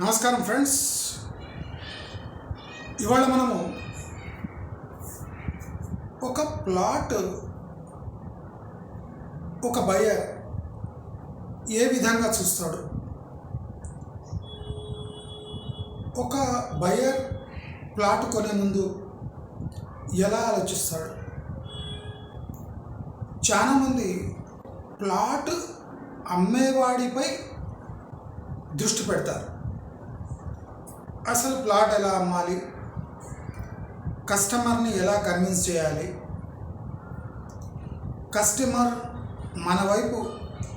నమస్కారం ఫ్రెండ్స్. ఇవాళ మనము ఒక ప్లాట్ ఒక బయర్ ఏ విధంగా చూస్తాడు? ఒక బయర్ ప్లాట్ కొనే ముందు ఎలా ఆలోచిస్తాడు? చాలామంది ప్లాట్ అమ్మేవాడిపై దృష్టి పెడతారు. అసలు ప్లాట్ ఎలా అమ్మాలి? కస్టమర్ని ఎలా కన్విన్స్ చేయాలి? కస్టమర్ మన వైపు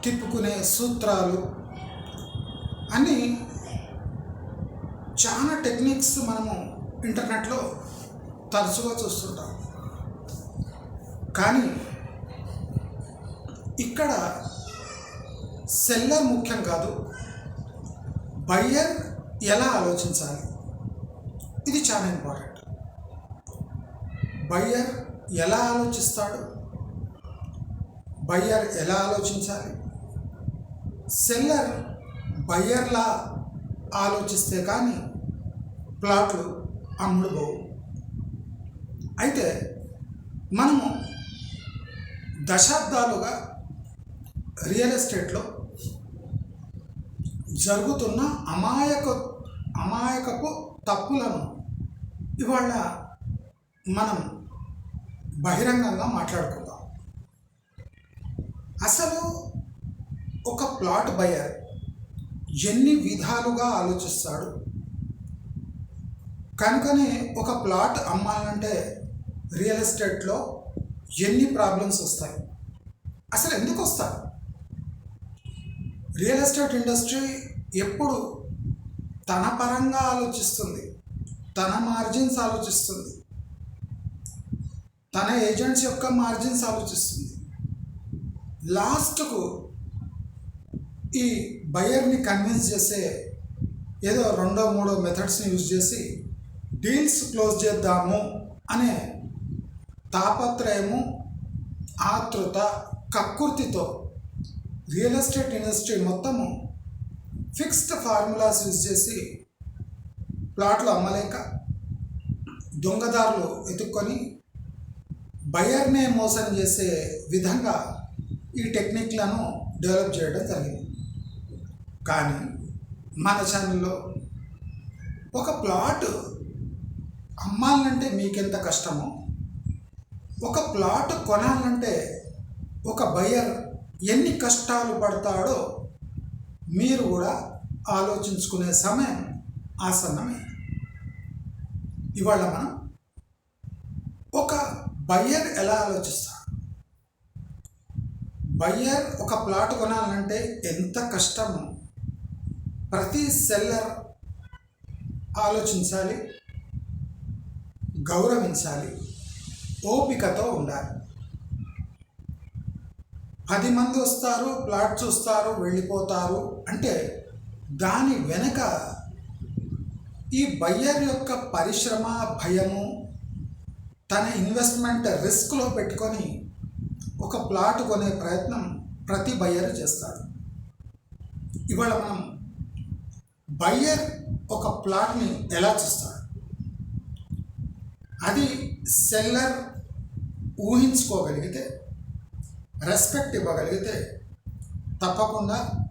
తిప్పుకునే సూత్రాలు అన్నీ చాలా టెక్నిక్స్ మనము ఇంటర్నెట్లో తరచుగా చూస్తుంటాం. కానీ ఇక్కడ సెల్లర్ ముఖ్యం కాదు బయ్యర్ ఎలా ఆలోచించాలి? ఇది చాలా ఇంపార్టెంట్. బయ్యర్ ఎలా ఆలోచిస్తాడు? బయ్యర్ ఎలా ఆలోచించాలి? సెల్లర్ బయ్యర్లా ఆలోచిస్తే కానీ ప్లాట్లు అమ్ముడు పోవు అయితే మనము దశాబ్దాలుగా రియల్ ఎస్టేట్లో జరుగుతున్న అమాయక అమాయకపు తప్పులను ఇవాళ మనం బహిరంగంగా మాట్లాడుకుందాం. అసలు ఒక ప్లాట్ బయర్ ఎన్ని విధాలుగా ఆలోచిస్తాడు? కనుకనే ఒక ప్లాట్ అమ్మాలంటే రియల్ ఎస్టేట్లో ఎన్ని ప్రాబ్లమ్స్ వస్తాయి? అసలు ఎందుకు వస్తాయి? రియల్ ఎస్టేట్ ఇండస్ట్రీ ఎప్పుడు తన పరంగా ఆలోచిస్తుంది తన మార్జిన్స్ ఆలోచిస్తుంది తన ఏజెంట్స్ యొక్క మార్జిన్స్ ఆలోచిస్తుంది. లాస్ట్కు ఈ బయర్ని కన్విన్స్ చేసే ఏదో రెండో మూడో మెథడ్స్ని యూజ్ చేసి డీల్స్ క్లోజ్ చేద్దాము అనే తాపత్రయము ఆతృత కక్కుర్తితో రియల్ ఎస్టేట్ ఇండస్ట్రీ మొత్తము ఫిక్స్డ్ ఫార్ములాస్ యూజ్ చేసి ప్లాట్లు అమ్మలేక దొంగదారులు ఎత్తుక్కొని బయర్నే మోసం చేసే విధంగా ఈ టెక్నిక్లను డెవలప్ చేయడం జరిగింది. కానీ మన ఛానల్లో ఒక ప్లాట్ అమ్మాలంటే మీకెంత కష్టమో ఒక ప్లాట్ కొనాలంటే ఒక బయర్ ఎన్ని కష్టాలు పడతాడో మీరు కూడా ఆలోచించుకునే సమయం ఆసన్నమే. ఇవాళ మనం ఒక బయ్యర్ ఎలా ఆలోచిస్తాడు? బయ్యర్ ఒక ప్లాట్ కొనాలంటే ఎంత కష్టమో ప్రతి సెల్లర్ ఆలోచించాలి గౌరవించాలి ఓపికతో ఉండాలి. పది మంది వస్తారు ప్లాట్ చూస్తారు వెళ్ళిపోతారు. అంటే దాని వెనక ఈ బయ్యర్ యొక్క పరిశ్రమ భయము తన ఇన్వెస్ట్మెంట్ రిస్క్లో పెట్టుకొని ఒక ప్లాట్ కొనే ప్రయత్నం ప్రతి బయ్యర్ చేస్తాడు. ఇవాళ మనం బయ్యర్ ఒక ప్లాట్ని ఎలా చూస్తాడు? అది సెల్లర్ ఊహించుకోగలిగితే రెస్పెక్ట్ ఇవ్వగలిగితే తప్పకుండా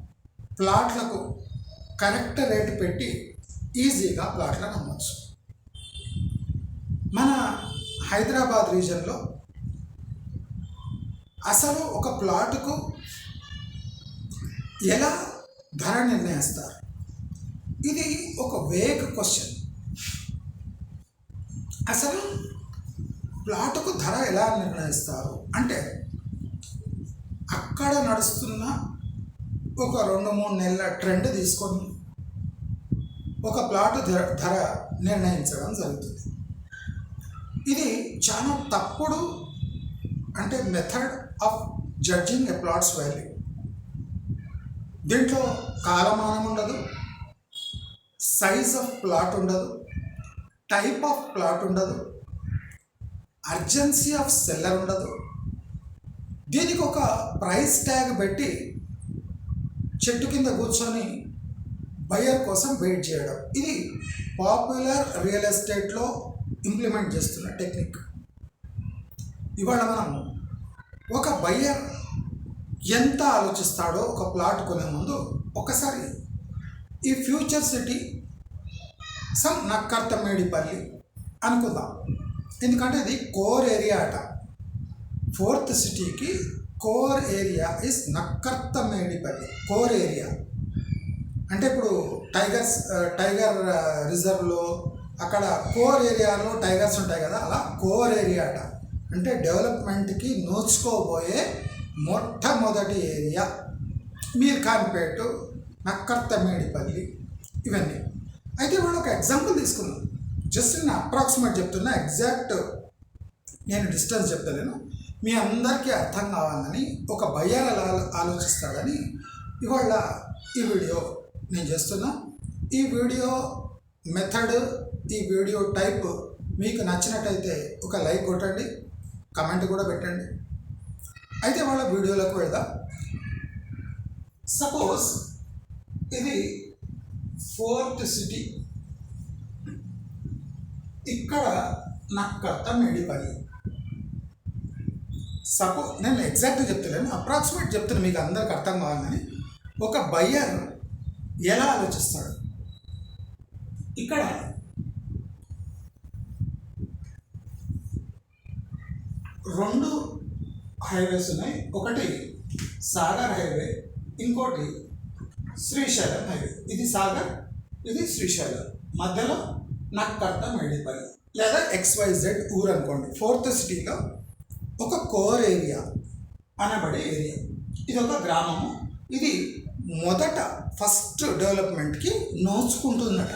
ప్లాట్లకు కరెక్ట్ రేటు పెట్టి ఈజీగా ప్లాట్లను అమ్మచ్చు. మన హైదరాబాద్ రీజన్లో అసలు ఒక ప్లాటుకు ఎలా ధర నిర్ణయిస్తారు? ఇది ఒక వేక్ క్వశ్చన్ అసలు ప్లాటుకు ధర ఎలా నిర్ణయిస్తారు? అంటే అక్కడ నడుస్తున్న ఒక రెండు మూడు నెలల ట్రెండ్ తీసుకొని ఒక ప్లాట్ ధర ధర నిర్ణయించడం జరుగుతుంది. ఇది చాలా తప్పుడు అంటే method of judging a plots value దీంట్లో కాలమానం ఉండదు సైజ్ ఆఫ్ ప్లాట్ ఉండదు టైప్ ఆఫ్ ప్లాట్ ఉండదు అర్జెన్సీ ఆఫ్ సెల్లర్ ఉండదు. దీనికి ఒక ప్రైస్ ట్యాగ్ పెట్టి చెట్టు కింద కూర్చొని బయర్ కోసం వెయిట్ చేయడం. ఇది పాపులర్ రియల్ ఎస్టేట్లో ఇంప్లిమెంట్ చేస్తున్న టెక్నిక్ ఇవాళ మనం ఒక బయ్యర్ ఎంత ఆలోచిస్తాడో ఒక ప్లాట్ కొనే ముందు ఒకసారి ఈ ఫ్యూచర్ సిటీ సమ్ నక్కర్తమేడిపల్లి అనుకుందాం. ఎందుకంటే ఇది కోర్ ఏరియా అట. ఫోర్త్ సిటీకి core area is Nakkarthamedipally. Core area. అంటే ఇప్పుడు టైగర్స్ టైగర్ రిజర్వ్లో అక్కడ కోర్ ఏరియాలో టైగర్స్ ఉంటాయి కదా అలా కోర్ ఏరియా అట. అంటే డెవలప్మెంట్కి నోచుకోబోయే మొట్టమొదటి ఏరియా మీర్ ఖాన్పేట నక్కర్తమేడిపల్లి ఇవన్నీ. అయితే ఇప్పుడు ఒక ఎగ్జాంపుల్ తీసుకుందాం. జస్ట్ నేను అప్రాక్సిమేట్ చెప్తున్నా ఎగ్జాక్ట్ నేను డిస్టెన్స్ చెప్తలేను. మీ అందరికీ అర్థం కావాలని ఒక బయ్యర్ ఆలోచిస్తాడని ఇవాళ ఈ వీడియో నేను చేస్తున్నా. ఈ వీడియో మెథడ్ ఈ వీడియో టైప్ మీకు నచ్చినట్టయితే ఒక లైక్ కొట్టండి కమెంట్ కూడా పెట్టండి. అయితే వాళ్ళ వీడియోలోకి వెళ్దాం. సపోజ్ ఇది ఫోర్త్ సిటీ ఇక్కడ నక్కర్త మేడిపల్లి సపోజ్ నేను ఎగ్జాక్ట్గా చెప్తలేను అప్రాక్సిమేట్ చెప్తాను మీకు అందరికి అర్థం కావాలని. ఒక బయ్యర్ ఎలా ఆలోచిస్తాడు? ఇక్కడ రెండు హైవేస్ ఉన్నాయి. ఒకటి సాగర్ హైవే ఇంకోటి శ్రీశైలం హైవే ఇది సాగర్ ఇది శ్రీశైలం. మధ్యలో నక్కర్త మేడిపల్లి లేదా ఎక్స్వైజెడ్ ఊరు అనుకోండి. ఫోర్త్ సిటీలో ఒక కోర్ ఏరియా అనబడే ఏరియా. ఇది ఒక గ్రామము. ఇది మొదట ఫస్ట్ డెవలప్మెంట్కి నోచుకుంటుందట.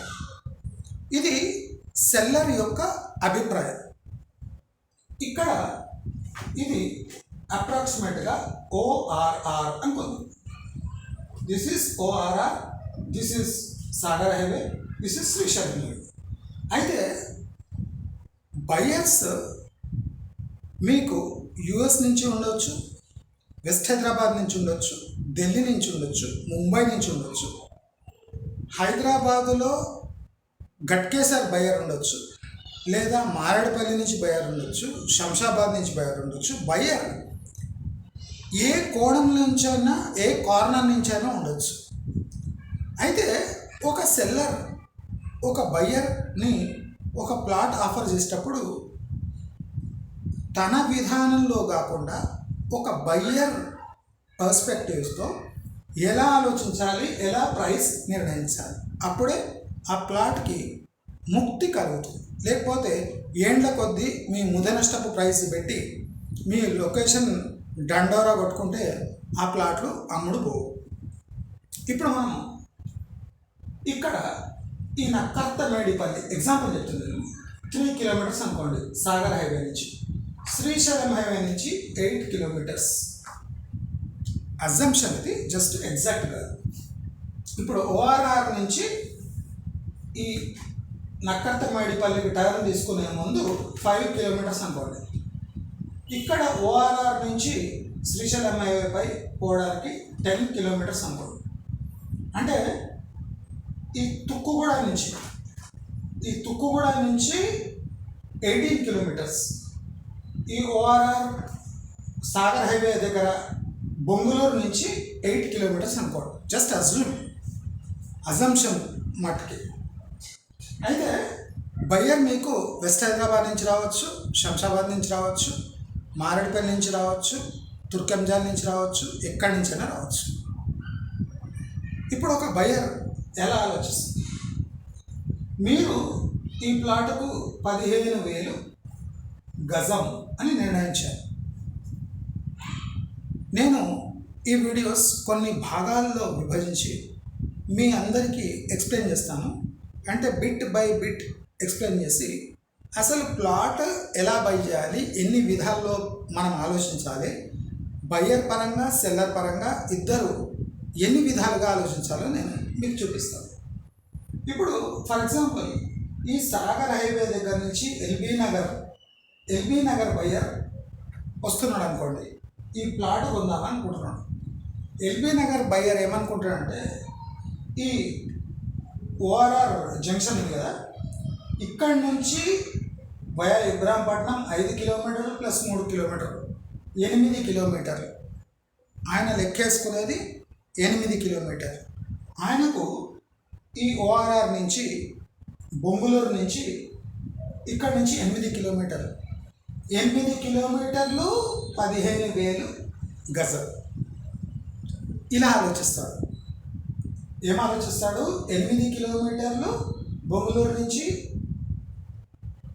ఇది సెల్లర్ యొక్క అభిప్రాయం. ఇక్కడ ఇది అప్రాక్సిమేట్గా ఓఆర్ఆర్ అనుకుంది. This is O R R this is Sagar highway this is Srisailam అయితే బయర్స్ మీకు యుఎస్ నుంచి ఉండొచ్చు వెస్ట్ హైదరాబాద్ నుంచి ఉండొచ్చు ఢిల్లీ నుంచి ఉండొచ్చు ముంబై నుంచి ఉండొచ్చు. హైదరాబాదులో గట్కేసర్ బయర్ ఉండొచ్చు లేదా మారేడుపల్లి నుంచి బయర్ ఉండొచ్చు శంషాబాద్ నుంచి బయర్ ఉండొచ్చు బయర్ ఏ కోణం నుంచైనా ఏ కార్నర్ నుంచైనా ఉండొచ్చు. అయితే ఒక సెల్లర్ ఒక బయ్యర్ని ఒక ప్లాట్ ఆఫర్ చేసేటప్పుడు తన విధానంలో కాకుండా ఒక బయ్యర్ పర్స్పెక్టివ్స్తో ఎలా ఆలోచించాలి ఎలా ప్రైస్ నిర్ణయించాలి అప్పుడే ఆ ప్లాట్కి ముక్తి కలుగుతుంది. లేకపోతే ఏండ్ల కొద్దీ మీ ముదనష్టపు ప్రైస్ పెట్టి మీ లొకేషన్ డండోరా కొట్టుకుంటే ఆ ప్లాట్లు అమ్ముడు పోవు. ఇప్పుడు మనం ఇక్కడ ఈ నక్కర్త మేడిపల్లి ఎగ్జాంపుల్ చెప్తుంది త్రీ కిలోమీటర్స్ అనుకోండి సాగర్ హైవే నుంచి. శ్రీశైలం హైవే నుంచి ఎయిట్ కిలోమీటర్స్. అజంప్షన్ ఇది జస్ట్ ఎగ్జాక్ట్ కాదు ఇప్పుడు ఓఆర్ఆర్ నుంచి ఈ నక్కర్త మేడిపల్లికి టైర్ తీసుకునే ముందు ఫైవ్ కిలోమీటర్స్ అనుకోండి. ఇక్కడ ఓఆర్ఆర్ నుంచి శ్రీశైలం హైవేపై పోవడానికి టెన్ కిలోమీటర్స్ అనుకోండి. అంటే ఈ తుక్కుగూడ నుంచి ఈ తుక్కుగూడ నుంచి ఎయిటీన్ కిలోమీటర్స్. ఈ O R R Sagar highway దగ్గర బొంగులూరు నుంచి ఎయిట్ కిలోమీటర్స్ అనుకోవడం జస్ట్ అజ్యూమ్ అజంప్షన్ మట్టుకి. అయితే బయ్యర్ మీకు వెస్ట్ హైదరాబాద్ నుంచి రావచ్చు శంషాబాద్ నుంచి రావచ్చు మారేడుపల్లి నుంచి రావచ్చు తుర్కంజాన్ నుంచి రావచ్చు ఎక్కడి నుంచైనా రావచ్చు. ఇప్పుడు ఒక బయ్యర్ ఎలా ఆలోచిస్తుంది? మీరు ఈ ప్లాట్కు పదిహేను వేలు గజం అని నిర్ణయించాను నేను ఈ వీడియోస్ కొన్ని భాగాల్లో విభజించి మీ అందరికీ ఎక్స్ప్లెయిన్ చేస్తాను. అంటే బిట్ బై బిట్ ఎక్స్ప్లెయిన్ చేసి అసలు ప్లాట్ ఎలా బై చేయాలి ఎన్ని విధాల్లో మనం ఆలోచించాలి బయ్యర్ పరంగా సెల్లర్ పరంగా ఇద్దరు ఎన్ని విధాలుగా ఆలోచించాలో నేను మీకు చూపిస్తాను. ఇప్పుడు ఫర్ ఎగ్జాంపుల్ ఈ సాగర్ హైవే దగ్గర నుంచి L B Nagar L B Nagar buyer వస్తున్నాడు అనుకోండి ఈ ప్లాట్ కొందామని అనుకుంటున్నాడు. ఎల్బీ నగర్ బయ్యర్ ఏమనుకుంటాడంటే ఈ ఓఆర్ఆర్ జంక్షన్ ఉంది కదా ఇక్కడ నుంచి వయా ఇబ్రాహీంపట్నం ఐదు కిలోమీటర్లు ప్లస్ మూడు కిలోమీటర్లు ఎనిమిది కిలోమీటర్లు. ఆయన లెక్కేసుకునేది ఎనిమిది కిలోమీటర్. ఆయనకు ఈ ఓఆర్ఆర్ నుంచి బొంగళూరు నుంచి ఇక్కడ నుంచి ఎనిమిది కిలోమీటర్లు. ఎనిమిది కిలోమీటర్లు పదిహేను వేలు గజం. ఇలా ఆలోచిస్తాడు. ఏం ఆలోచిస్తాడు? ఎనిమిది కిలోమీటర్లు బొంగళూరు నుంచి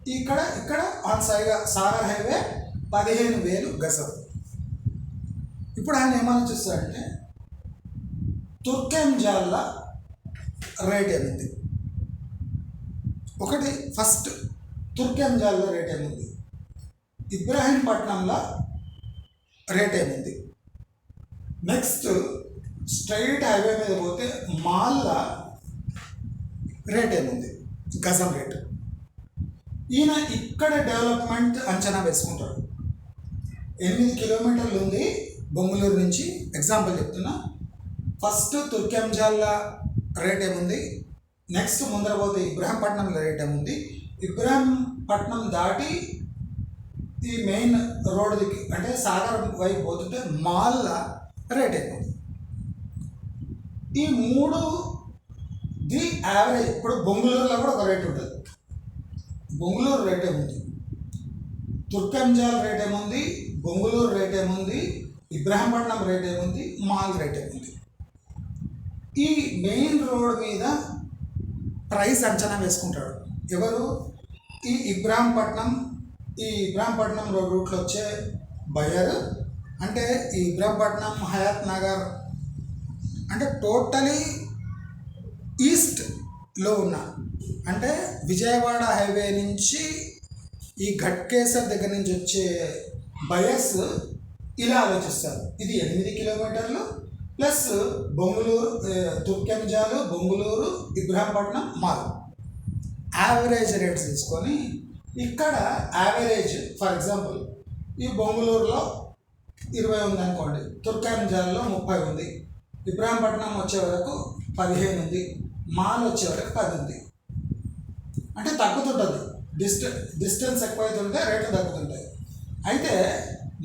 ఇక్కడ ఇక్కడ ఆన్ సైగా సారా హైవే పదిహేను వేలు గజం. ఇప్పుడు ఆయన ఏమాలోచిస్తాడంటే తుర్కెంజాల్ల రేట్ ఏమింది? ఒకటి ఫస్ట్ తుర్కెంజాల్లో రేట్ ఏముంది? ఇబ్రాహీంపట్నంలో రేట్ ఏముంది? నెక్స్ట్ స్ట్రైట్ హైవే మీద పోతే మాల్లా రేట్ ఏముంది? గజం రేటు. ఈయన ఇక్కడ డెవలప్మెంట్ అంచనా వేసుకుంటాడు. ఎనిమిది కిలోమీటర్లు ఉంది బొంగళూరు నుంచి. ఎగ్జాంపుల్ చెప్తున్నా. ఫస్ట్ తుర్కెంజాల్ల రేట్ ఏముంది? నెక్స్ట్ ముందర పోతే ఇబ్రాహీంపట్నంలో రేట్ ఏముంది? ఇబ్రాహీంపట్నం దాటి ఈ మెయిన్ రోడ్ అంటే సాగర్ వైపు పోతుంటే మాల్ల రేట్ అయిపోతుంది ఈ మూడు ది యావరేజ్ ఇప్పుడు బొంగుళూరులో కూడా ఒక రేట్ ఉంటుంది. బొంగుళూరు రేట్ ఏముంది? తుర్కంజాల్ రేట్ ఏముంది? బొంగుళూరు రేట్ ఏముంది? ఇబ్రాహీంపట్నం రేట్ ఏముంది? మాల్ రేట్ ఏముంది? ఈ మెయిన్ రోడ్ మీద ప్రైస్ అంచనా వేసుకుంటాడు. ఎవరు? ఈ ఇబ్రాహీంపట్నం ఈ ఇబ్రాహీంపట్నం రోడ్ రూట్లో వచ్చే బయర్ అంటే ఈ ఇబ్రాహీంపట్నం హయాత్ నగర్ అంటే టోటలీ ఈస్ట్లో ఉన్న అంటే విజయవాడ హైవే నుంచి ఈ ఘట్కేసర్ దగ్గర నుంచి వచ్చే బయస్ ఇలా ఆలోచిస్తారు. ఇది ఎనిమిది కిలోమీటర్లు plus Bongulur Turkayamjal Bongulur Ibrahimpatnam Mal average rates తీసుకొని ఇక్కడ యావరేజ్ ఫర్ ఎగ్జాంపుల్ ఈ బొంగళూరులో ఇరవై ఉంది అనుకోండి తుర్కాంజాల్లో ముప్పై ఉంది ఇబ్రాహంపట్నం వచ్చే వరకు పదిహేను ఉంది మాల్ వచ్చే వరకు పది ఉంది. అంటే తగ్గుతుంటుంది. డిస్ట డిస్టెన్స్ ఎక్కువైతుంటే రేట్లు తగ్గుతుంటాయి. అయితే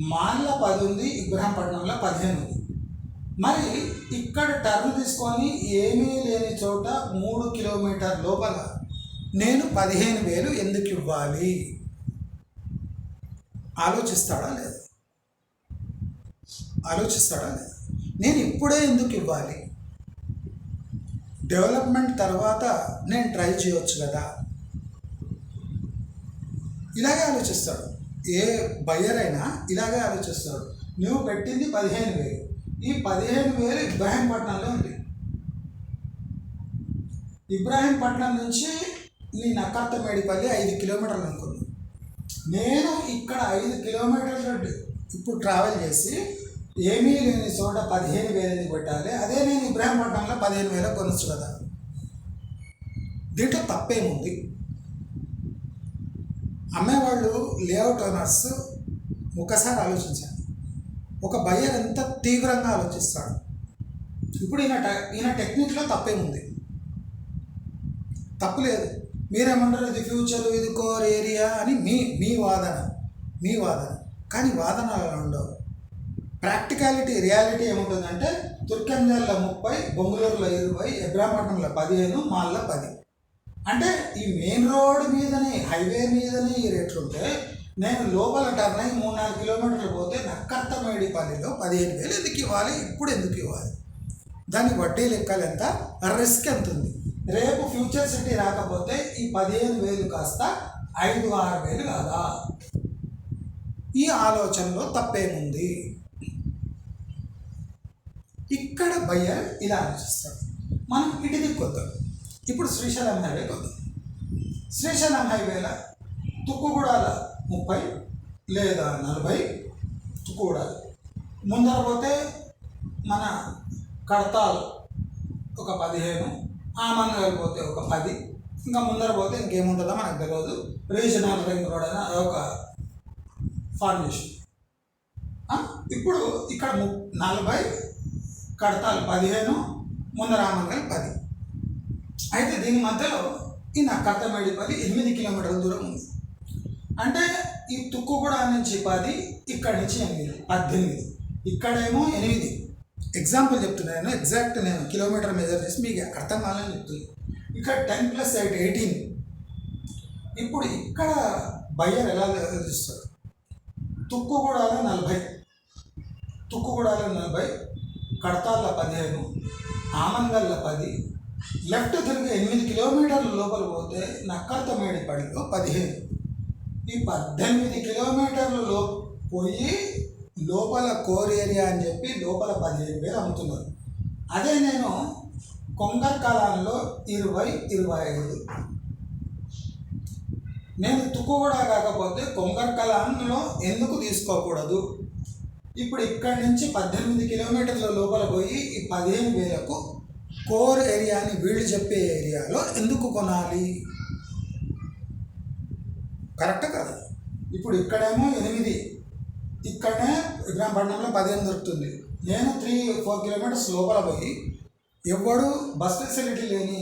మాల్లో పది ఉంది ఇబ్రాహీంపట్నంలో పదిహేను ఉంది. మరి ఇక్కడ టర్న్ తీసుకొని ఏమీ లేని చోట మూడు కిలోమీటర్ లోపల నేను పదిహేను వేలు ఎందుకు ఇవ్వాలి? ఆలోచిస్తాడా లేదా? ఆలోచిస్తాడా లేదు? నేను ఇప్పుడే ఎందుకు ఇవ్వాలి? డెవలప్మెంట్ తర్వాత నేను ట్రై చేయొచ్చు కదా. ఇలాగే ఆలోచిస్తాడు. ఏ బయ్యర్ అయినా ఇలాగే ఆలోచిస్తాడు. నువ్వు పెట్టింది పదిహేను వేలు. ఈ పదిహేను వేలు ఇబ్రాహీంపట్నంలో ఉంది. ఇబ్రాహీంపట్నం నుంచి నీ నక్కత్త మేడిపల్లి ఐదు కిలోమీటర్లు అనుకున్నాను నేను ఇక్కడ ఐదు కిలోమీటర్లు ఇప్పుడు ట్రావెల్ చేసి ఏమీ లేని చోట పదిహేను వేలని పెట్టాలి అదే నేను ఇబ్రాహీంపట్నంలో పదిహేను వేల కొనొచ్చు కదా. దీంట్లో తప్పేముంది? అమ్మేవాళ్ళు లేఅవుట్ ఓనర్స్ ఒకసారి ఆలోచించాలి ఒక బయ్యర్ ఎంత తీవ్రంగా ఆలోచిస్తాడు? ఇప్పుడు ఈయన ఈయన టెక్నిక్లో తప్పేముంది? తప్పు లేదు. మీరేమంటారు? ఇది ఫ్యూచర్ ఇది కోర్ ఏరియా అని మీ మీ వాదన. మీ వాదన. కానీ వాదన అలా ఉండవు. ప్రాక్టికాలిటీ రియాలిటీ ఏముంటుందంటే తుర్కంజాల్లో ముప్పై బొంగళూరులో ఇరవై ఇబ్రాహీంపట్నంలో పదిహేను మాల్లో పది. అంటే ఈ మెయిన్ రోడ్ మీదనే హైవే మీదనే ఈ రేట్లు ఉంటే నేను లోపల టర్న్ అయ్యి మూడు నాలుగు కిలోమీటర్లు పోతే నక్కర్తమేడిపల్లిలో పదిహేను వేలు ఎందుకు ఇవ్వాలి? ఇప్పుడు ఎందుకు ఇవ్వాలి? దాని వడ్డీ లెక్కలు ఎంత? రిస్క్ ఎంత ఉంది? రేపు ఫ్యూచర్ సిటీ రాకపోతే ఈ పదిహేను వేలు కాస్త ఐదు ఆరు వేలు కాదా? ఈ ఆలోచనలో తప్పేముంది? ఇక్కడ బయ్యర్ ఇలా ఆలోచిస్తాడు. మనం ఇటు దిక్కొద్దాం ఇప్పుడు శ్రీశైలం హైవే కొద్దాం శ్రీశైలం హైవేల తుక్కుగూడాల ముప్పై లేదా నలభై తుక్కుగూడాలు. ముందర పోతే మన కడతాల్ ఒక పదిహేను ఆమన్గల్ పోతే ఒక పది ఇంకా ముందర పోతే ఇంకేముంటుందో మనకు తెలియదు రీజనల్ రింగ్ రోడ్ అయినా అదొక ఫార్మేషన్ ఇప్పుడు ఇక్కడ ము నలభై కడతాలు పదిహేను ముందర ఆమన్గల్ పది. అయితే దీని మధ్యలో ఈ నక్కత్తమేడిపల్లి ఎనిమిది కిలోమీటర్ల దూరం ఉంది. అంటే ఈ తుక్కుగూడ నుంచి పది ఇక్కడి నుంచి ఎనిమిది పద్దెనిమిది ఇక్కడేమో ఎనిమిది. ఎగ్జాంపుల్ చెప్తున్నాను ఎగ్జాక్ట్ నేను కిలోమీటర్ మెజర్ చేసి మీకు అర్థం కావాలని చెప్తుంది ఇక్కడ టెన్ ప్లస్ ఎయిట్ ఎయిటీన్ ఇప్పుడు ఇక్కడ బయ్యర్ ఎలా చూస్తారు తుక్కుగూడలో నలభై. తుక్కుగూడలో నలభై కడతాళ్ళ పదిహేను ఆమంగళ్ళ పది. లెఫ్ట్ తిరిగి ఎనిమిది కిలోమీటర్ల లోపల పోతే నక్కర్తమేడిపల్లిలో పదిహేను. ఈ పద్దెనిమిది కిలోమీటర్లలో పోయి లోపల కోర్ ఏరియా అని చెప్పి లోపల పదిహేను వేలు అమ్ముతున్నారు. అదే నేను కొంగర్ కాలంలో ఇరవై ఇరవై ఐదు. నేను తుక్కుగూడ కాకపోతే కొంగర్ కళాంలో ఎందుకు తీసుకోకూడదు? ఇప్పుడు ఇక్కడి నుంచి పద్దెనిమిది కిలోమీటర్ల లోపల పోయి ఈ పదిహేను వేలకు కోర్ ఏరియాని వీళ్ళు చెప్పే ఏరియాలో ఎందుకు కొనాలి? కరెక్ట్ కదా? ఇప్పుడు ఇక్కడేమో ఎనిమిది. ఇక్కడనే ఇబ్రాహీంపట్నంలో పదిహేను దొరుకుతుంది. నేను త్రీ ఫోర్ కిలోమీటర్స్ లోపల పోయి ఎవడు బస్ ఫెసిలిటీ లేని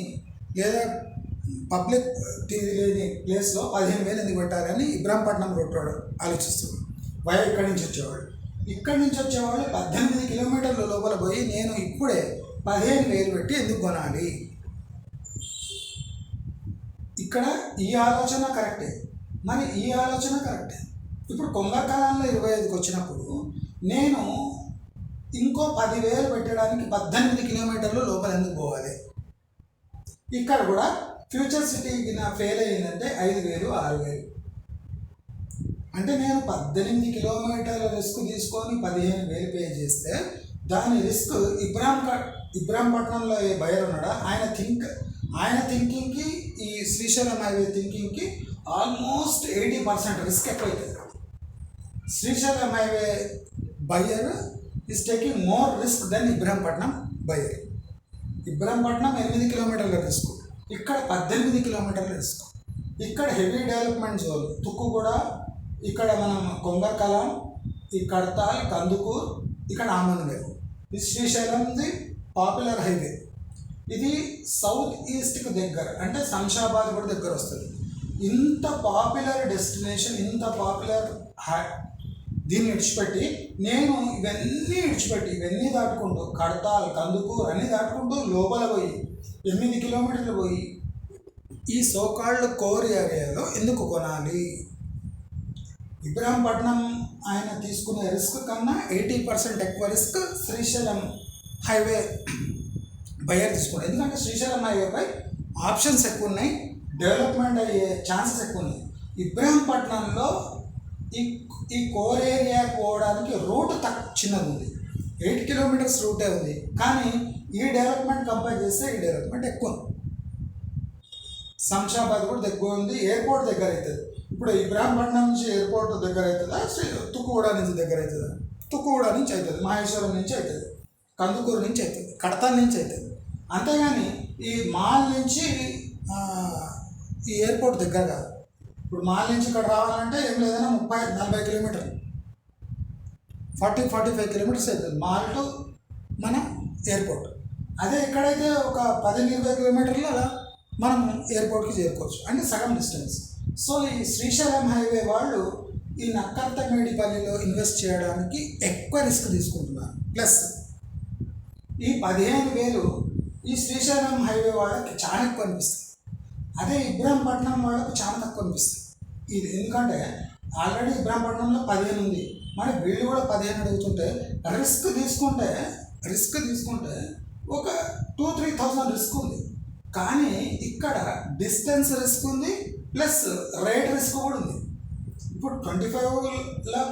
లేదా పబ్లిక్ లేని ప్లేస్లో పదిహేను వేలు ఎందుకు పెట్టాలని ఇబ్రాహీంపట్నం రోడ్ వాడు ఆలోచిస్తున్నాడు వయ ఇక్కడి నుంచి వచ్చేవాడు? ఇక్కడి నుంచి వచ్చేవాళ్ళు పద్దెనిమిది కిలోమీటర్ల లోపల పోయి నేను ఇప్పుడే పదిహేను వేలు పెట్టి ఎందుకు కొనాలి? ఇక్కడ ఈ ఆలోచన కరెక్టే. మరి ఈ ఆలోచన కరెక్టే. ఇప్పుడు కొంగకాలంలో ఇరవై ఐదుకి వచ్చినప్పుడు నేను ఇంకో పదివేలు పెట్టడానికి పద్దెనిమిది కిలోమీటర్లు లోపల ఎందుకు పోవాలి? ఇక్కడ కూడా ఫ్యూచర్ సిటీకి నా ఫెయిల్ అయ్యిందంటే ఐదు వేలు ఆరు వేలు. అంటే నేను పద్దెనిమిది కిలోమీటర్ల రిస్క్ తీసుకొని పదిహేను వేలు పే చేస్తే దాని రిస్క్ ఇబ్రాహిం ఇబ్రాహీంపట్నంలో ఏ బయర్ ఉన్నాడా? ఆయన థింక్ ఆయన థింకింగ్కి ఈ శ్రీశైలం హైవే థింకింగ్కి almost eighty percent risk ఎక్కువైతుంది. Srisailam highway buyer is taking more risk than Ibrahimpatnam buyer. Ibrahimpatnam ఎనిమిది కిలోమీటర్ల రిస్క్ ఇక్కడ పద్దెనిమిది కిలోమీటర్ల రిస్క్ ఇక్కడ హెవీ డెవలప్మెంట్ జోన్ తుక్కు కూడా ఇక్కడ మనం కొంగర్కలం ఈ కడతాల్ కందుకూర్ ఇక్కడ ఆమందవేల్ ఇది శ్రీశైలంది పాపులర్ హైవే ఇది సౌత్ ఈస్ట్కి దగ్గర అంటే శంషాబాద్ కూడా దగ్గర వస్తుంది. ఇంత పాపులర్ డెస్టినేషన్ ఇంత పాపులర్ దీన్ని ఇడిచిపెట్టి నేను ఇవన్నీ ఇడిచిపెట్టి ఇవన్నీ దాటుకుంటూ కడతాల్ కందుకూరు అన్నీ దాటుకుంటూ లోపల పోయి ఎనిమిది కిలోమీటర్లు పోయి ఈ సోకాళ్ళు కోర్ ఏరియాలో ఎందుకు కొనాలి? ఇబ్రాహీంపట్నం ఆయన తీసుకునే రిస్క్ కన్నా ఎయిటీ పర్సెంట్ ఎక్కువ రిస్క్ శ్రీశైలం హైవే బయర్ తీసుకున్నాడు ఎందుకంటే శ్రీశైలం హైవేపై ఆప్షన్స్ ఎక్కువ ఉన్నాయి డెవలప్మెంట్ అయ్యే ఛాన్సెస్ ఎక్కువ ఉన్నాయి. ఇబ్రాహీంపట్నంలో ఈ ఈ కోర్ ఏరియా పోవడానికి రూట్ తక్ చిన్నది ఉంది ఎయిట్ కిలోమీటర్స్ రూటే ఉంది. కానీ ఈ డెవలప్మెంట్ కంపేర్ చేస్తే ఈ డెవలప్మెంట్ ఎక్కువ. ఉంది శంషాబాద్ కూడా దగ్గర ఉంది ఎయిర్పోర్ట్ దగ్గర అవుతుంది ఇప్పుడు ఇబ్రాహీంపట్నం నుంచి ఎయిర్పోర్ట్ దగ్గర అవుతుందా శ్రీ- తుక్కుగూడ నుంచి దగ్గర అవుతుందా తుక్కుగూడ నుంచి అవుతుంది మహేశ్వరం నుంచి అవుతుంది కందుకూరు నుంచి అవుతుంది కడతాల్ నుంచి అవుతుంది అంతేగాని ఈ మాల్ నుంచి ఈ ఎయిర్పోర్ట్ దగ్గర కాదు. ఇప్పుడు మాల్ నుంచి ఇక్కడ రావాలంటే ఏం లేదన్నా ముప్పై నలభై కిలోమీటర్లు. ఫార్టీ ఫార్టీ ఫైవ్ కిలోమీటర్స్ అవుతుంది. మాల్ టు మన ఎయిర్పోర్ట్. అదే ఇక్కడైతే ఒక పది ఇరవై కిలోమీటర్లు అలా మనం ఎయిర్పోర్ట్కి చేరుకోవచ్చు. అంటే సగం డిస్టెన్స్. సో ఈ శ్రీశైలం హైవే వాళ్ళు ఈ నక్కంతమేడిపల్లిలో ఇన్వెస్ట్ చేయడానికి ఎక్కువ రిస్క్ తీసుకుంటున్నారు. ప్లస్ ఈ పదిహేను వేలు ఈ శ్రీశైలం హైవే వాళ్ళకి చాలా ఎక్కువ అనిపిస్తుంది. అదే ఇబ్రాహీంపట్నం వాళ్ళకు చాలా తక్కువ అనిపిస్తుంది. ఇది ఎందుకంటే ఆల్రెడీ ఇబ్రాహీంపట్నంలో పదిహేను ఉంది. మరి వీళ్ళు కూడా పదిహేను అడుగుతుంటే రిస్క్ తీసుకుంటే రిస్క్ తీసుకుంటే ఒక టూ త్రీ థౌజండ్ రిస్క్ ఉంది. కానీ ఇక్కడ డిస్టెన్స్ రిస్క్ ఉంది ప్లస్ రేట్ రిస్క్ కూడా ఉంది. ఇప్పుడు ట్వంటీ ఫైవ్లో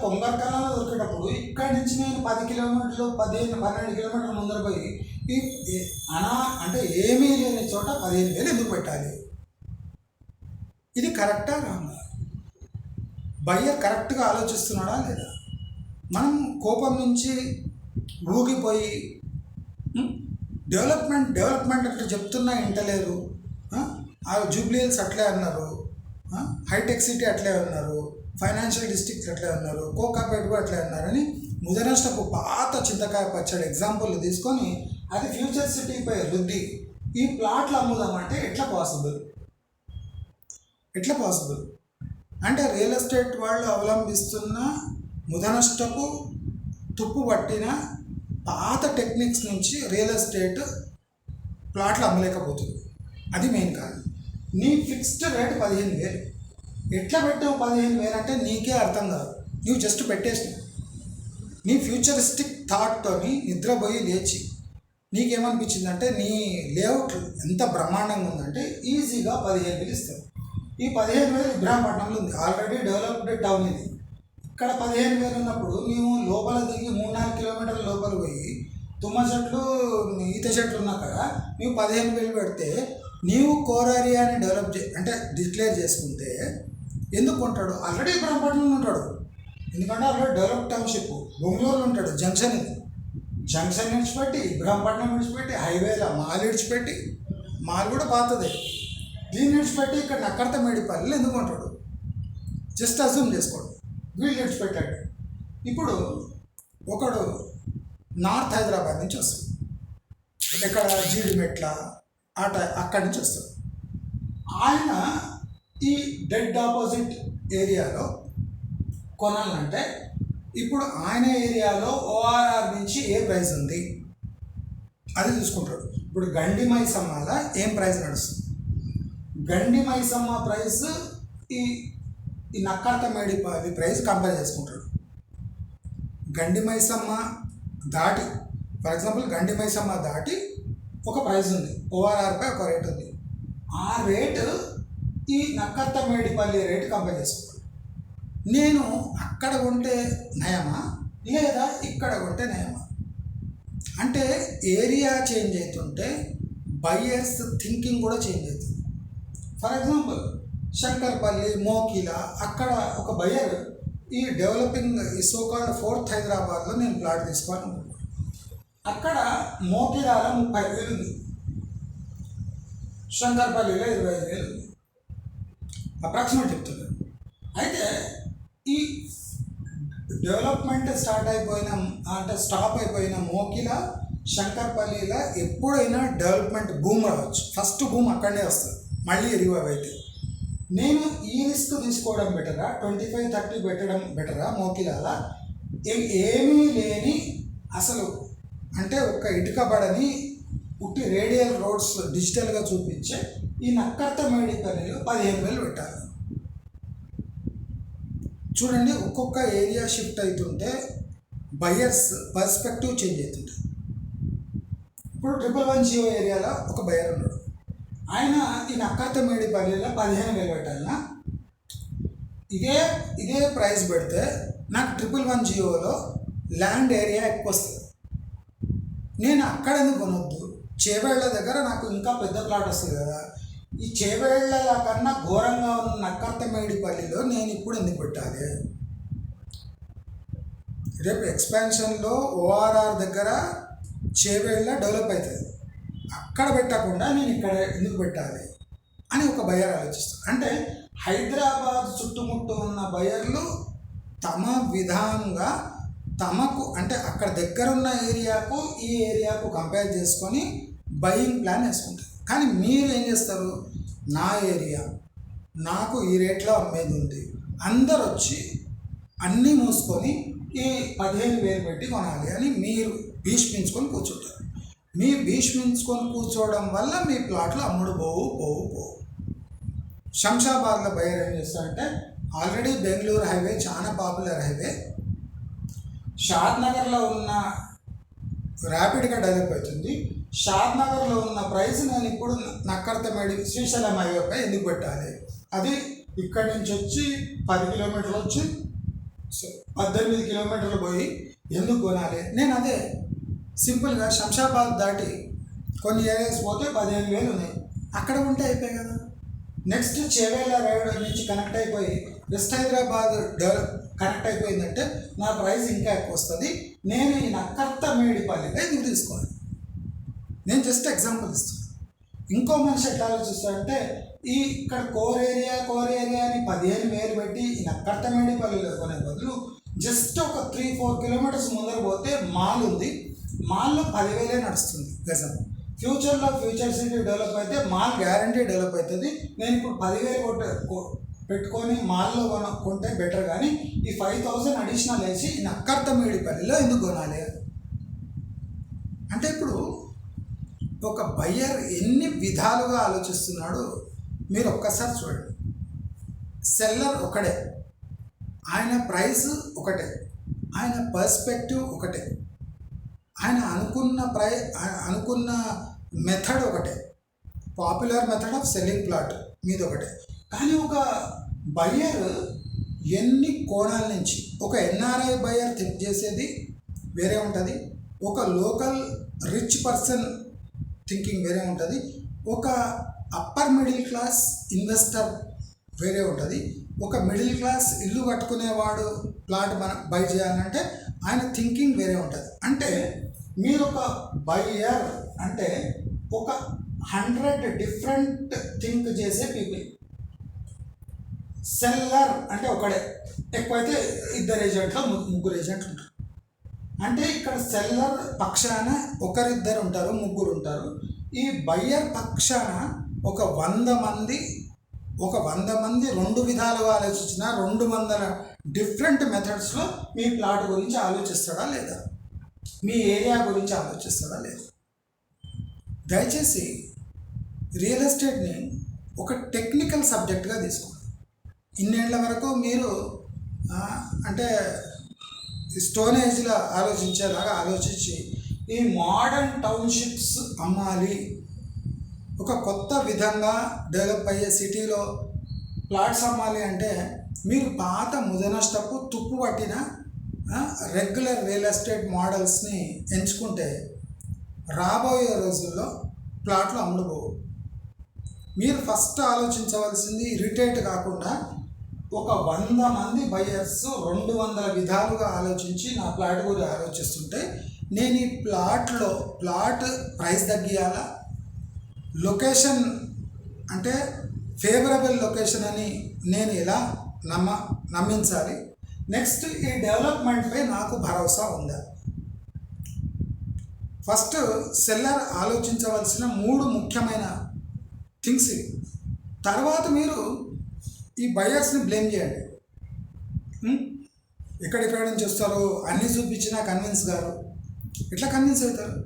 కొంగర్కాలలో దొరికేటప్పుడు ఇక్కడ నుంచి నేను పది కిలోమీటర్లు పదిహేను పన్నెండు కిలోమీటర్ల ముందర పోయి అనా అంటే ఏమీ లేని చోట పదిహేను వేలు ఎందుకు పెట్టాలి? ఇది కరెక్టా రాంగా? బయ్యర్ కరెక్ట్గా ఆలోచిస్తున్నాడా లేదా? మనం కోపం నుంచి ఊగిపోయి డెవలప్మెంట్ డెవలప్మెంట్ అట్లా చెప్తున్నా ఇంటలేరు ఆ? ఆ జూబ్లీహిల్స్ అట్లే అన్నారు. హైటెక్ సిటీ అట్లే ఉన్నారు ఫైనాన్షియల్ డిస్ట్రిక్ట్ అట్లే ఉన్నారు కోకాపేట కూడా అట్లే ఉన్నారని ముదనష్టపు పాత చింతకాయ పచ్చడి ఎగ్జాంపుల్ తీసుకొని అది ఫ్యూచర్ సిటీపై రుద్ది. ఈ ప్లాట్లు అమ్ముదామంటే ఎట్లా పాసిబుల్ ఎట్లా పాసిబుల్ అంటే రియల్ ఎస్టేట్ వాళ్ళు అవలంబిస్తున్న ముదనష్టపు తుప్పు పట్టిన పాత టెక్నిక్స్ నుంచి రియల్ ఎస్టేట్ ప్లాట్లు అమ్మలేకపోతుంది. అది మెయిన్ కాదు నీ ఫిక్స్డ్ రేట్ పదిహేను వేలు. ఎట్లా పెట్టావు పదిహేను వేలు అంటే నీకే అర్థం కాదు. నువ్వు జస్ట్ పెట్టేసిన. నీ ఫ్యూచరిస్టిక్ థాట్తోని నిద్రపోయి లేచి. నీకేమనిపించిందంటే నీ లేఅవుట్ ఎంత బ్రహ్మాండంగా ఉందంటే ఈజీగా పదిహేను వేలు ఇస్తారు ఈ పదిహేను వేలు ఇబ్రాహీంపట్నంలో ఉంది. ఆల్రెడీ డెవలప్డ్ టౌన్ ఇది. ఇక్కడ పదిహేను వేలు ఉన్నప్పుడు మేము లోపల దిగి మూడు నాలుగు కిలోమీటర్ల లోపల పోయి తుమ్మ చెట్లు ఈత చెట్లు ఉన్న కదా నీవు పదిహేను వేలు పెడితే నీవు కోర్ ఏరియాని డెవలప్ చే అంటే డిక్లేర్ చేసుకుంటే ఎందుకు కొంటాడు? ఆల్రెడీ ఇబ్రాహీంపట్నంలో ఉంటాడు. ఎందుకంటే ఆల్రెడీ డెవలప్ టౌన్షిప్ బొంగళూరులో ఉంటాడు. జంక్షన్ ఇది. జంక్షన్ విడిచిపెట్టి ఇబ్రాహీంపట్నం విడిచిపెట్టి హైవేలో మాల్ విడిచిపెట్టి మాల్ కూడా పాతదే. దీన్ని విడిచిపెట్టి ఇక్కడ నక్కర్త మేడిపల్లి ఎందుకు ఉంటాడు జస్ట్ అజ్యూమ్ చేసుకోడు. వీళ్ళు విడిచిపెట్టాడు ఇప్పుడు ఒకడు నార్త్ హైదరాబాద్ నుంచి వస్తాడు. ఎక్కడ జీడిమెట్ల ఆట అక్కడి నుంచి వస్తాడు. ఆయన ఈ డెడ్ ఆపోజిట్ ఏరియాలో కొనాలంటే ఇప్పుడు ఆయన ఏరియాలో ఓఆర్ఆర్ నుంచి ఏ ప్రైస్ ఉంది? అది చూసుకుంటాడు. ఇప్పుడు గండి సమ్మాల ఏం ప్రైస్ నడుస్తుంది? గండి మైసమ్మ ప్రైస్ ఈ ఈ నక్కాత మేడిపల్లి ప్రైస్ కంపేర్ చేసుకుంటాడు. గండి మైసమ్మ దాటి ఫర్ ఎగ్జాంపుల్ గండి మైసమ్మ దాటి ఒక ప్రైస్ ఉంది. ఓఆర్ఆర్పై ఒక రేట్ ఉంది. ఆ రేటు ఈ నక్కత్త మేడిపల్లి రేటు కంపేర్ చేసుకుంటాడు. నేను అక్కడ కొంటే నయమా? లేదా ఇక్కడ కొంటే నయమా? అంటే ఏరియా చేంజ్ అవుతుంటే బయర్స్ థింకింగ్ కూడా చేంజ్ అవుతుంది ఫర్ ఎగ్జాంపుల్ శంకర్పల్లి మోకిలా అక్కడ ఒక బయ్యర్ ఈ డెవలపింగ్ ఈ సోకాల్డ్ ఫోర్త్ హైదరాబాద్లో నేను ప్లాట్ తీసుకోవాలి అక్కడ మోకిలాలో ముప్పై వేలు ఉంది. శంకర్పల్లిలో ఇరవై ఐదు వేలు ఉంది. అప్రాక్సిమేట్ చెప్తున్నాను అయితే ఈ డెవలప్మెంట్ స్టార్ట్ అయిపోయిన అంటే స్టాప్ అయిపోయిన మోకిల శంకర్పల్లిలో ఎప్పుడైనా డెవలప్మెంట్ భూమి రావచ్చు. ఫస్ట్ భూమి అక్కడనే వస్తుంది. మళ్ళీ రివైవ్ అయితే నేను ఈ రిస్క్ తీసుకోవడం బెటరా? ట్వంటీ ఫైవ్ థర్టీ పెట్టడం బెటరా? మోకిలాల ఏమీ లేని అసలు అంటే ఒక ఇటుక పడని ఉట్టి రేడియల్ రోడ్స్ డిజిటల్గా చూపించే ఈ నక్కర్త మేడిపల్లిలో పదిహేను వేలు పెట్టాలి. చూడండి ఒక్కొక్క ఏరియా షిఫ్ట్ అవుతుంటే బయర్స్ పర్స్పెక్టివ్ చేంజ్ అవుతుంటుంది ఇప్పుడు ట్రిపుల్ వన్ జియో ఏరియాలో ఒక బయర్ ఉన్నాడు ఆయన ఈ నక్కర్త పల్లెలో పదిహేను వేలు పెట్టాలన్నా ఇదే ఇదే ప్రైస్ పెడితే నాకు ట్రిపుల్ వన్ జియోలో ల్యాండ్ ఏరియా ఎక్కువ వస్తుంది నేను అక్కడ ఎందుకు కొనొద్దు? చేవేళ్ళ దగ్గర నాకు ఇంకా పెద్ద ప్లాట్ వస్తుంది కదా. ఈ చేవేళ్ళ కన్నా ఘోరంగా ఉన్న నక్కర్తమేడిపల్లిలో నేను ఇప్పుడు ఎందుకు పెట్టాలి? రేపు ఎక్స్పాన్షన్లో ఓఆర్ఆర్ దగ్గర చేవేళ్ళ డెవలప్ అవుతుంది. అక్కడ పెట్టకుండా నేను ఇక్కడ ఎందుకు పెట్టాలి అని ఒక బయర్ ఆలోచిస్తాను అంటే హైదరాబాద్ చుట్టుముట్టు ఉన్న బయర్లు తమ విధంగా తమకు అంటే అక్కడ దగ్గరున్న ఏరియాకు ఈ ఏరియాకు కంపేర్ చేసుకొని బయింగ్ ప్లాన్ వేసుకుంటారు. కానీ మీరు ఏం చేస్తారు? నా ఏరియా నాకు ఈ రేట్లో అమ్మేది ఉంది. అందరు వచ్చి అన్నీ మూసుకొని ఈ పదిహేను వేలు పెట్టి కొనాలి అని మీరు భీష్మించుకొని కూర్చుంటారు. మీ భీష్మించుకొని కూర్చోవడం వల్ల మీ ప్లాట్లు అమ్ముడు పోవు పోవు పోవు. శంషాబాద్లో బయర్ ఏం చేస్తారంటే ఆల్రెడీ బెంగళూరు హైవే చాలా పాపులర్ హైవే. షాద్నగర్లో ఉన్న ర్యాపిడ్గా డెవలప్ అవుతుంది. షాద్నగర్లో ఉన్న ప్రైస్ నేను ఇప్పుడు నక్కర్తమేడి శ్రీశైలం హైవేపై ఎందుకు పెట్టాలి? అది ఇక్కడి నుంచి వచ్చి పది కిలోమీటర్లు వచ్చి పద్దెనిమిది కిలోమీటర్లు పోయి ఎందుకు కొనాలి? నేను అదే సింపుల్గా శంషాబాద్ దాటి కొన్ని ఏరియాస్ పోతే పదిహేను వేలు ఉన్నాయి. అక్కడ ఉంటే అయిపోయి కదా. నెక్స్ట్ చేవేళ్ళ రైడ్ నుంచి కనెక్ట్ అయిపోయి వెస్ట్ హైదరాబాద్ డెవలప్ కనెక్ట్ అయిపోయిందంటే నా ప్రైస్ ఇంకా ఎక్కువ వస్తుంది. నేను ఈ నక్కర్త మేడిపల్లిగా ఎందుకు తీసుకోవాలి. నేను జస్ట్ ఎగ్జాంపుల్ ఇస్తాను ఇంకో మనిషి ఎట్లా ఆలోచిస్తాడంటే ఈ ఇక్కడ కోర్ ఏరియా కోర్ ఏరియా అని పదిహేను వేలు పెట్టి ఈ నక్కర్త మేడిపల్లిలో కొనే బదులు జస్ట్ ఒక త్రీ ఫోర్ కిలోమీటర్స్ ముందర పోతే మాల్ ఉంది. మాల్లో పదివేలే నడుస్తుంది గజం. ఫ్యూచర్లో ఫ్యూచర్ సిటీ డెవలప్ అయితే మాల్ గ్యారంటీ డెవలప్ అవుతుంది. నేను ఇప్పుడు పదివేలు కొట్టే పెట్టుకొని మాల్లో కొన కొంటే బెటర్ కానీ ఈ ఫైవ్ థౌజండ్ అడిషనల్ వేసి నక్కర్తమేడిపల్లిలో ఎందుకు కొనాలి? అంటే ఇప్పుడు ఒక బయ్యర్ ఎన్ని విధాలుగా ఆలోచిస్తున్నాడో మీరు ఒక్కసారి చూడండి. సెల్లర్ ఒకటే ఆయన ప్రైస్ ఒకటే. ఆయన పర్స్పెక్టివ్ ఒకటే. ఆయన అనుకున్న ప్రై అనుకున్న మెథడ్ ఒకటే. Popular method of selling plot మీద ఒకటే కానీ ఒక బయ్యర్ ఎన్ని కోణాల నుంచి ఒక ఎన్ఆర్ఐ బయ్యర్ థింక్ చేసేది వేరే ఉంటుంది ఒక లోకల్ రిచ్ పర్సన్ థింకింగ్ వేరే ఉంటుంది ఒక అప్పర్ మిడిల్ క్లాస్ ఇన్వెస్టర్ వేరే ఉంటుంది ఒక మిడిల్ క్లాస్ ఇల్లు కట్టుకునేవాడు ప్లాట్ మన బై చేయాలంటే ఆయన థింకింగ్ వేరే ఉంటుంది. అంటే మీరు ఒక బయ్యర్ అంటే ఒక హండ్రెడ్ డిఫరెంట్ థింక్ చేసే పీపుల్ సెల్లర్ అంటే ఒకడే. ఎక్కువైతే ఇద్దరు ఏజెంట్లు ముగ్గురు ఏజెంట్లు ఉంటారు. అంటే ఇక్కడ సెల్లర్ పక్షాన ఒకరిద్దరు ఉంటారు ముగ్గురు ఉంటారు. ఈ బయ్యర్ పక్షాన ఒక వంద మంది ఒక వంద మంది రెండు విధాలుగా ఆలోచించిన రెండు వందల డిఫరెంట్ మెథడ్స్లో మీ ప్లాట్ గురించి ఆలోచిస్తాడా లేదా? మీ ఏరియా గురించి ఆలోచిస్తుందా లేదా? దయచేసి రియల్ ఎస్టేట్ని ఒక టెక్నికల్ సబ్జెక్ట్గా తీసుకోండి. ఇన్నేళ్ళ వరకు మీరు అంటే స్టోన్ ఏజ్లో ఆలోచించేలాగా ఆలోచించి ఈ మోడర్న్ టౌన్షిప్స్ అమ్మాలి. ఒక కొత్త విధంగా డెవలప్ అయ్యే సిటీలో ప్లాట్స్ అమ్మాలి అంటే మీరు పాత ముదనష్టపు తుప్పు పట్టిన రెగ్యులర్ రియల్ ఎస్టేట్ మోడల్స్ని ఎంచుకుంటే రాబోయే రోజుల్లో ప్లాట్లు అమ్ముడుపోవు. మీరు ఫస్ట్ ఆలోచించవలసింది ఇరిటేట్ కాకుండా ఒక వంద మంది బయర్స్ రెండు వందల విధాలుగా ఆలోచించి నా ప్లాట్ గురించి ఆలోచిస్తుంటే నేను ఈ ప్లాట్లో ప్లాట్ ప్రైస్ తగ్గియాలా? లొకేషన్ అంటే ఫేవరబుల్ లొకేషన్ అని నేను ఎలా నమ్మ నమ్మించాలి? నెక్స్ట్ ఈ డెవలప్మెంట్పై నాకు భరోసా ఉందా? ఫస్ట్ సెల్లర్ ఆలోచించవలసిన మూడు ముఖ్యమైన థింగ్స్ ఇవి. తర్వాత మీరు ఈ బయర్స్ని బ్లేమ్ చేయండి. ఎక్కడెక్కడ నుంచి వస్తారో అన్నీ చూపించినా కన్విన్స్ గారు. ఎట్లా కన్విన్స్ అవుతారు?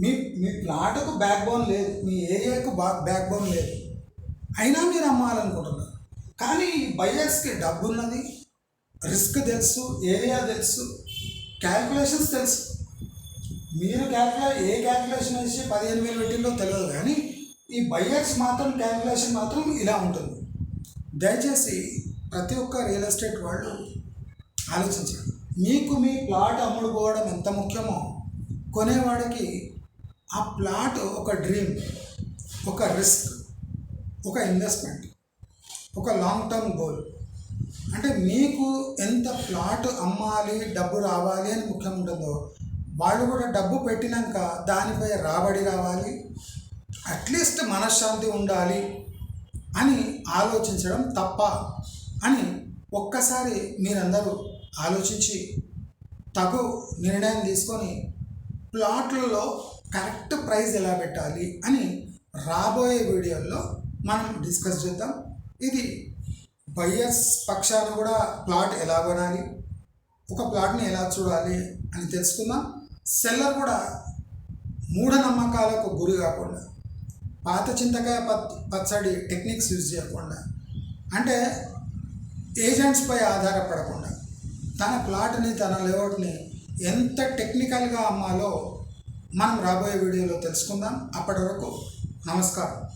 మీ మీ ప్లాట్కు బ్యాక్ బోన్ లేదు మీ ఏరియాకు బా బ్యాక్ బోన్ లేదు. అయినా మీరు అమ్మాలనుకుంటున్నారు. కానీ ఈ బయర్స్కి డబ్బు ఉన్నది రిస్క్ తెలుసు ఏరియా తెలుసు క్యాల్కులేషన్స్ తెలుసు. మీరు క్యాల్కులే ఏ క్యాల్కులేషన్ వేసి పదిహేను వేలు పెట్టిందో తెలియదు కానీ ఈ బయ్యర్స్ మాత్రం క్యాల్కులేషన్ మాత్రం ఇలా ఉంటుంది. దయచేసి ప్రతి ఒక్క రియల్ ఎస్టేట్ వాళ్ళు ఆలోచించండి. మీకు మీ ప్లాట్ అమ్ముడుపోవడం ఎంత ముఖ్యమో కొనేవాడికి ఆ ప్లాట్ ఒక డ్రీమ్ ఒక రిస్క్ ఒక ఇన్వెస్ట్మెంట్ ఒక లాంగ్ టర్మ్ గోల్ అంటే మీకు ఎంత ప్లాట్ అమ్మాలి డబ్బు రావాలి అని ముఖ్యం ఉంటుందో వాళ్ళు కూడా డబ్బు పెట్టినాక దానిపై రాబడి రావాలి అట్లీస్ట్ మనశ్శాంతి ఉండాలి అని ఆలోచించడం తప్ప అని ఒక్కసారి మీరందరూ ఆలోచించి తగు నిర్ణయం తీసుకొని ప్లాట్లలో కరెక్ట్ ప్రైస్ ఎలా పెట్టాలి అని రాబోయే వీడియోల్లో మనం డిస్కస్ చేద్దాం. ఇది బయ్యర్స్ పక్షాన కూడా ప్లాట్ ఎలా కొనాలి? ఒక ప్లాట్ని ఎలా చూడాలి అని తెలుసుకుందాం. సెల్లర్ కూడా మూఢనమ్మకాలకు గురి కాకుండా పాత చింతకాయ పత్ పచ్చడి టెక్నిక్స్ యూజ్ చేయకుండా అంటే ఏజెంట్స్పై ఆధారపడకుండా తన ప్లాట్ని తన లేఅవుట్ని ఎంత టెక్నికల్గా అమ్మాలో మనం రాబోయే వీడియోలో తెలుసుకుందాం. అప్పటి వరకు నమస్కారం.